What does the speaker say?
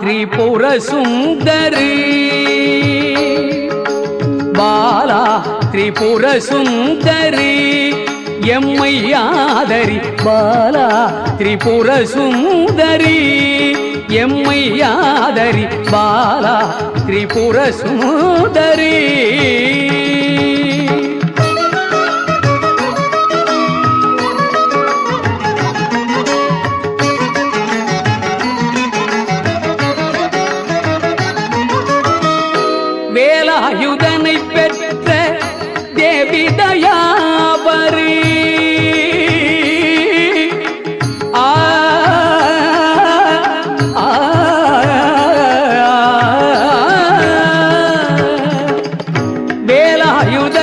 திரிபுர சுந்தரி பாலா திரிபுர சுந்தரி எம்மை ஆதரி பாலா திரிபுர சுந்தரி எம்மை ஆதரி பாலா திரிபுர சுந்தரி ஆயுதனை பெற்ற தேவி தயாபரி வேலாயுத